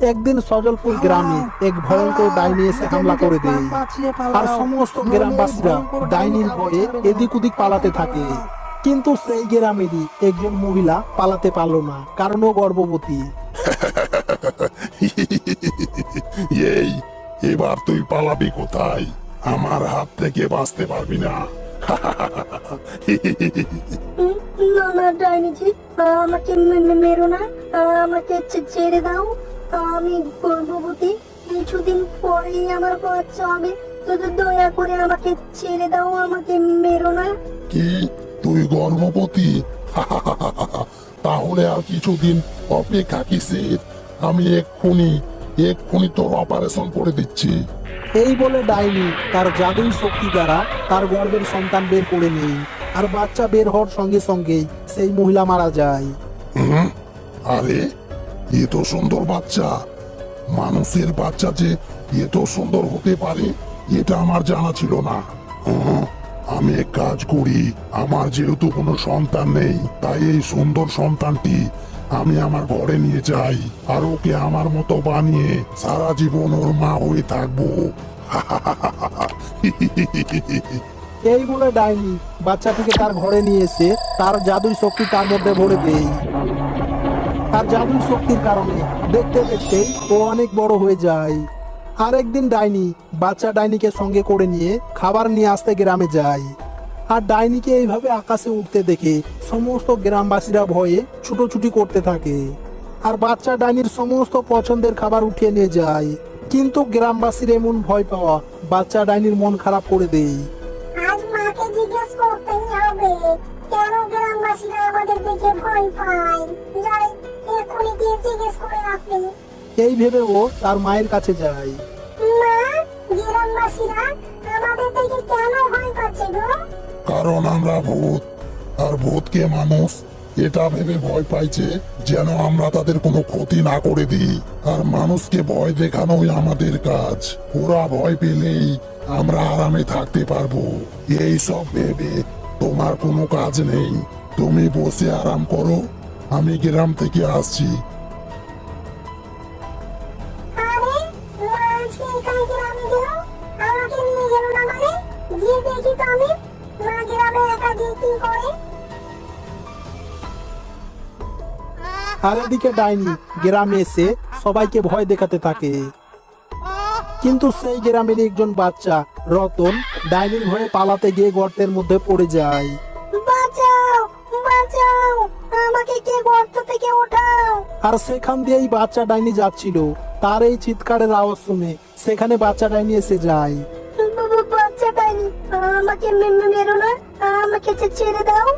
একদিন সজলপুর গ্রামে এক ভয়ঙ্কর ডাইনি এসে হামলা করে দেয়। আর সমস্ত গ্রামবাসীরা ডাইনির ভয়ে এদিক ওদিক পালাতে থাকে। কিন্তু সেই গ্রামেরই একজন মহিলা পালাতে পারল না কারণ ও গর্ভবতী। এই এবার তুই পালাবি কোথায়? আমার হাত থেকে বাঁচতে পারবি না। না না ডাইনিজি আমাকে মেরো না। আমাকে ছেড়ে দাও। আমি গর্ভবতী কিছুদিন পরেই আমার বাচ্চা হবে। তো তো দয়া করে আমাকে ছেড়ে দাও আমাকে মেরো না। কি? তুই গর্ভবতী? তাহলে আর কিছুদিন অপেক্ষা কিসের? আমি এক্ষুনি এক্ষুনি তোর অপারেশন করে দিচ্ছি। এই বলে ডাইনি তার জাদুই শক্তি দ্বারা তার গর্ভের সন্তান বের করে নেই আর বাচ্চা বের হওয়ার সঙ্গে সঙ্গেই সেই মহিলা মারা যায়? আরে এ তো সুন্দর বাচ্চা। মানুষের বাচ্চা যে এত সুন্দর হতে পারে এটা আমার জানা ছিল না। হুম, আমি এক কাজ করি আমার যেহেতু কোনো সন্তান নেই তাই এই সুন্দর সন্তানটি আমি আমার ঘরে নিয়ে যাই আর ওকে আমার মতো বানিয়ে সারা জীবন ওর মা হয়ে থাকব। এই বলে ডাইনি বাচ্চাটিকে তার ঘরে নিয়ে এসে তার জাদুই শক্তি তার মধ্যে ভরে দেয় তার জাদুই শক্তির কারণে দেখতে দেখতে ও অনেক বড় হয়ে যায়। আর একদিন ডাইনি বাচ্চা ডাইনিকে সঙ্গে করে নিয়ে খাবার নিয়ে আসতে গ্রামে যায়। আর ডাইনিকে এইভাবে আকাশে উঠতে দেখে সমস্ত গ্রামবাসীরা ভয়ে ছুটোছুটি করতে থাকে। আর বাচ্চা ডাইনির সমস্ত পছন্দের খাবার উঠিয়ে নিয়ে যায়। কিন্তু গ্রামবাসীর এমন ভয় পাওয়া বাচ্চা ডাইনির মন খারাপ করে দেয়। আজ মাকে জিজ্ঞেস করতেই হবে কেন গ্রামবাসীরা আমাদের দেখে ভয় পায়। যাই এক্ষুনি গিয়ে জিজ্ঞেস করে আসি এই ভেবে ও তার মায়ের কাছে যায়। মা গ্রামবাসীরা আমাদের দেখে কেন ভয় পাচ্ছে গো? কারণ আমরা ভূত আর ভূতকে মানুষ এটা ভেবে ভয় পাইছে যেন আমরা তাদের কোনো ক্ষতি না করে দিই। আর মানুষকে ভয় দেখানোই আমাদের কাজ। ওরা ভয় পেলেই আমরা আরামে থাকতে পারব। এই সব ভেবে তোমার কোনো কাজ নেই। তুমি বসে আরাম করো। আমি গ্রাম থেকে আসছি। আরে মানে? এদিকে ডাইনি গ্রামে এসে সবাইকে ভয় দেখাতে থাকে। কিন্তু সেই গ্রামের একজন বাচ্চা রতন ডাইনিং হয়ে পালাতে গিয়ে গর্তের মধ্যে পড়ে যায়। বাঁচাও বাঁচাও আমাকে কে গর্ত থেকে ওঠাও। আর সেখান দিয়েই বাচ্চা ডাইনি যাচ্ছিল। তার এই চিৎকারের আওয়াজ শুনে সেখানে বাচ্চা ডাইনি এসে যায়। বাচ্চা ডাইনি আমাকে মে- মে- মেরো না আমাকে ছেড়ে দাও।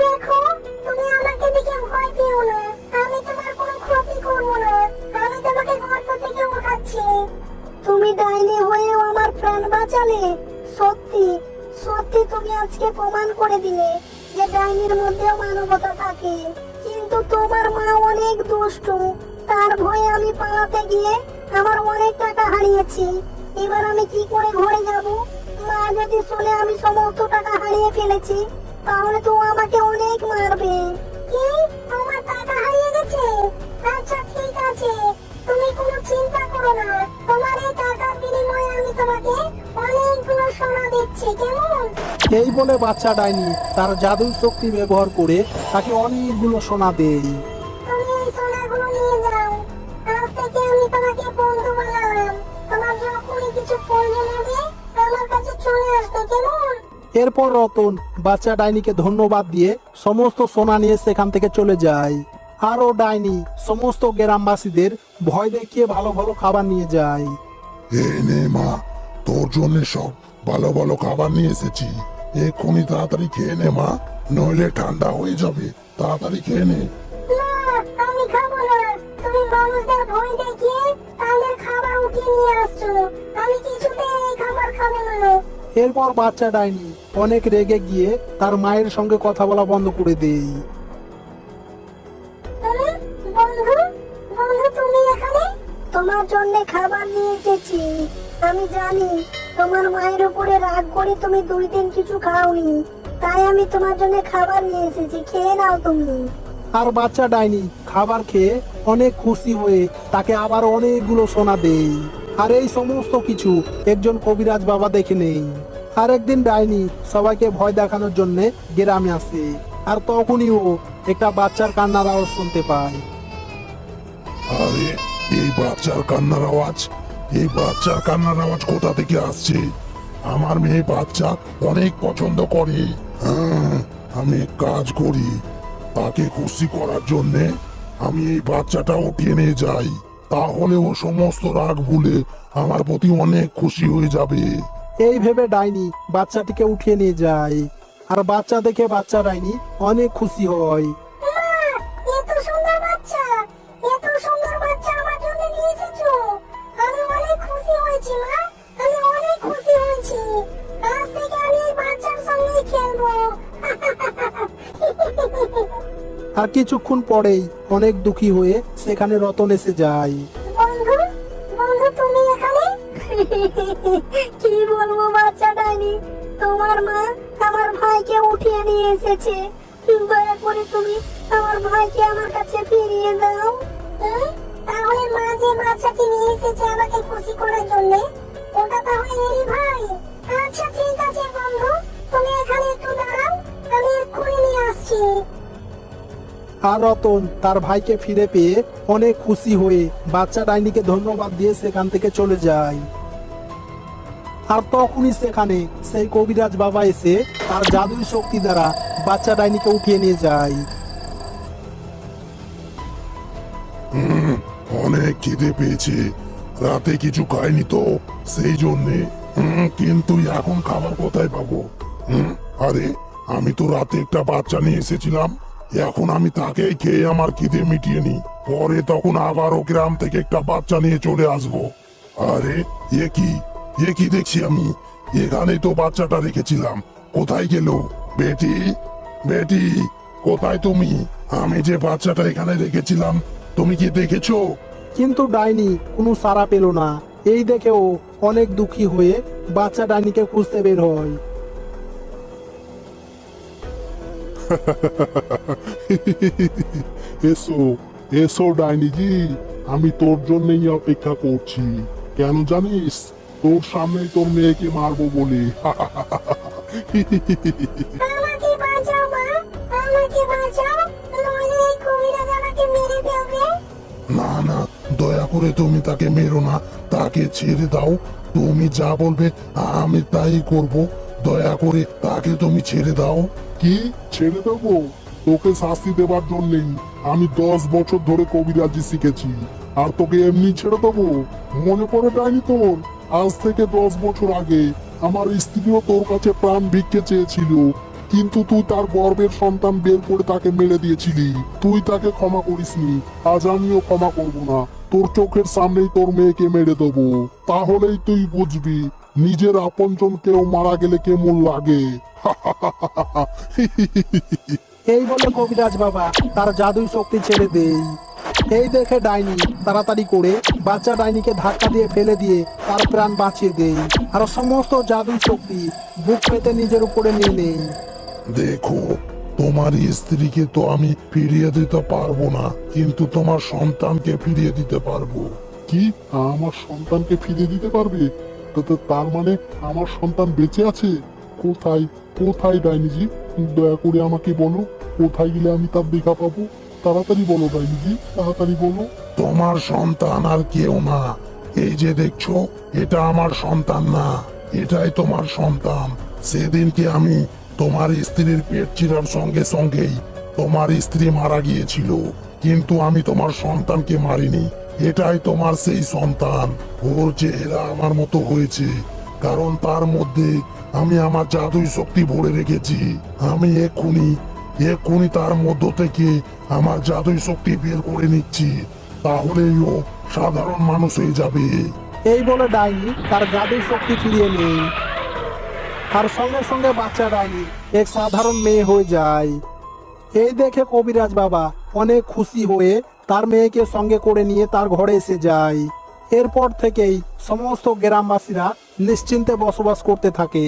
দেখো তুমি আমাকে দেখে ভয় পেও না। আমি তোমার কোনো ক্ষতি করব না। আমি তোমাকে গর্ত থেকে উঠাচ্ছি তুমি ডাইনি হয়েও আমার প্রাণ বাঁচালে। সত্যি সত্যি তুমি আজকে প্রমাণ করে দিলে যে ডাইনির মধ্যেও মানবতা থাকে। কিন্তু তোমার মা অনেক দুষ্টু। তার ভয়ে আমি পালাতে গিয়ে আমার অনেক টাকা হারিয়েছি। এবার আমি কি করে ঘরে যাব? মা যদি শুনে আমি সমস্ত টাকা হারিয়ে ফেলেছি, তাহলে তো আমাকে অনেক মারবে। কি? এই বলে বাচ্চা ডাইনি, তার জাদুই শক্তি ব্যবহার করে তাকে অনেকগুলো সোনা দেয় এরপর রতন বাচ্চা ডাইনিকে ধন্যবাদ দিয়ে সমস্ত সোনা নিয়ে সেখান থেকে চলে যায়। আর ও ডাইনি সমস্ত গ্রামবাসীদের ভয় দেখিয়ে ভালো ভালো খাবার নিয়ে যায়। এই নে মা, তোর জন্য সব ভালো ভালো খাবার নিয়ে এসেছি। এক্ষুনি তাড়াতাড়ি খেয়ে নে মা। নইলে ঠান্ডা হয়ে যাবে। তাড়াতাড়ি খেয়ে নে। না আমি খাব না। তুমি মানুষদের ভয় দেখিয়ে তাদের খাবার উঠিয়ে নিয়ে আসছো। আমি কিছুতেই এই খাবার খাব না। এরপর বাচ্চা ডাইনি অনেক রেগে গিয়ে তার মায়ের সঙ্গে কথা বলা বন্ধ করে এখানে? তোমার জন্য খাবার নিয়ে এসেছি। আমি জানি। তোমার মায়ের উপরে রাগ করে তুমি দুই দিন কিছু খাওনি। তাই আমি তোমার জন্য খাবার নিয়ে এসেছি খেয়ে নাও তুমি। আর বাচ্চা ডাইনি খাবার খেয়ে অনেক খুশি হয়ে তাকে আবার অনেকগুলো সোনা দেই। আর এই সমস্ত কিছু একজন কবিরাজ বাবা দেখে নেই। আর একদিন ডাইনি সবাইকে ভয় দেখানোর জন্য গ্রামে আসে। আর তখনই ও একটা বাচ্চার কান্নার আওয়াজ শুনতে পায়। আরে এই বাচ্চার কান্নার আওয়াজ? এই বাচ্চার কান্নার আওয়াজ কোথা থেকে আসছে? আমার মেয়ে বাচ্চা অনেক পছন্দ করে। হ্যাঁ, আমি কাজ করি। তাকে খুশি করার জন্যে আমি এই বাচ্চাটা উঠিয়ে নিয়ে যাই। তাহলে ও সমস্ত রাগ ভুলে আমার প্রতি অনেক খুশি হয়ে যাবে। এই ভেবে ডাইনি বাচ্চাটিকে উঠিয়ে নিয়ে যায়। আর বাচ্চা দেখে বাচ্চা ডাইনি অনেক খুশি হয়। আর কিছুক্ষণ পরেই অনেক দুঃখী হয়ে সেখানে রতন এসে যায়। তুমি এখানে? কি বলব বাচ্চা ডাইনি? তোমার মা আমার ভাইকে উঠিয়ে নিয়ে এসেছে। দয়া করে তুমি আমার ভাইকে আমার কাছে ফিরিয়ে দাও। হ্যাঁ? তাহলে মা যে বাচ্চাকে নিয়ে এসেছে আমাকে খুশি করার জন্য, ওটা তাহলে এরই ভাই। আচ্ছা ঠিক আছে বন্ধু, তুমি এখানে একটু দাঁড়াও, আমি এক্ষুনি নিয়ে আসছি। আর রতন তার ভাইকে ফিরে পেয়ে অনেক খুশি হয়ে বাচ্চা ডাইনিকে ধন্যবাদ দিয়ে সেখান থেকে চলে যায়। আর তখনই সেখানে সেই কবিরাজ বাবা এসে তার জাদুই শক্তি দ্বারা বাচ্চা ডাইনিকে উঠিয়ে নিয়ে যায়। অনেক খিদে পেয়েছে। রাতে কিছু খাইনি তো, সেই জন্যে। কিন্তু এখন খাবার কোথায় পাবো? আরে, আমি তো রাতে একটা বাচ্চা নিয়ে এসেছিলাম। এখন আমি তাকেই খেয়ে আমার খিদে মিটিয়ে নি পরে তখন আবারও গ্রাম থেকে একটা বাচ্চা নিয়ে চলে আসব। আরে, এ কি? এ কি দেখছি আমি? এখানে তো বাচ্চাটা রেখেছিলাম। কোথায় গেল? বেটি? বেটি, কোথায় তুমি? আমি যে বাচ্চাটা এখানে রেখেছিলাম, তুমি কি দেখেছ? কিন্তু ডাইনি, কোনো সাড়া পেল না। এই দেখেও অনেক দুঃখী হয়ে বাচ্চা ডাইনিকে খুঁজতে বের হয়। এসো এসো ডাইনিজি আমি তোর জন্যই অপেক্ষা করছি। কেন জানিস? তোর সামনে তোর মেয়েকে মারবো বলে। না না দয়া করে তুমি তাকে মেরো না। তাকে ছেড়ে দাও। তুমি যা বলবে আমি তাই করব। দয়া করে তাকে তুমি ছেড়ে দাও। কি? ছেড়ে দেবো? তোকে শাস্তি দেবার জন্যই আমি দশ বছর ধরে কবিরাজি শিখেছি। আর তোকে এমনি ছেড়ে দেবো? মনে পড়ে যায়নি তোর? আজ থেকে দশ বছর আগে আমার স্ত্রীও তোর কাছে প্রাণ ভিক্ষে চেয়েছিল। কিন্তু তুই তার গর্বের সন্তান বের করে তাকে মেরে দিয়েছিলি। তুই তাকে ক্ষমা করিসনি। আজ আমিও ক্ষমা করব না। তোর চোখের সামনেই তোর মেয়েকে মেরে দেবো। তাহলেই তুই বুঝবি নিজের আপনজন কেউ মারা গেলে কেমন লাগে? এই বলে কবিরাজ বাবা তার জাদুই শক্তি ছেড়ে দেই। এই দেখে ডাইনি তাড়াতাড়ি করে বাচ্চা ডাইনিকে ধাক্কা দিয়ে ফেলে দিয়ে তার প্রাণ বাঁচিয়ে দেই। আর সমস্ত জাদুই শক্তি বুক পেতে নিজের উপরে নিয়ে নেই। দেখো তোমার স্ত্রীকে তো আমি ফিরিয়ে দিতে পারব না কিন্তু তোমার সন্তানকে ফিরিয়ে দিতে পারব। কি? আমার সন্তানকে ফিরিয়ে দিতে পারবে? তো তার মানে আমার সন্তান বেঁচে আছে? কোথায় কোথায় ডাইনিজি? দয়া করে আমাকে বলো, কোথায় গেলে আমি তার দেখা পাবো? তাড়াতাড়ি বলো ডাইনিজি, তাড়াতাড়ি বলো। তোমার সন্তান আর কেউ না। এই যে দেখছ, এটা আমার সন্তান না। এটাই তোমার সন্তান। সেদিনকে আমি তোমার স্ত্রীর পেট চিরার সঙ্গে সঙ্গেই তোমার স্ত্রী মারা গিয়েছিল। কিন্তু আমি তোমার সন্তানকে মারিনি। এটাই তোমার সেই সন্তান। ওর চেহারা আমার মতো হয়েছে। কারণ তার মধ্যে আমি আমার জাদুই শক্তি ভরে রেখেছি। আমি এক্ষুনি এক্ষুনি তার মধ্য থেকে আমার জাদুই শক্তি বের করে নিচ্ছি। তাহলেই ও সাধারণ মানুষ হয়ে যাবে। এই বলে ডাইনি তার জাদুই শক্তি ফিরিয়ে নেই আর সঙ্গে সঙ্গে বাচ্চা ডাইনি এক সাধারণ মেয়ে হয়ে যায়। এই দেখে কবিরাজ বাবা অনেক খুশি হয়ে তার মেয়েকে সঙ্গে করে নিয়ে তার ঘরে এসে যায়। এরপর থেকেই সমস্ত গ্রামবাসীরা নিশ্চিন্তে বসবাস করতে থাকে।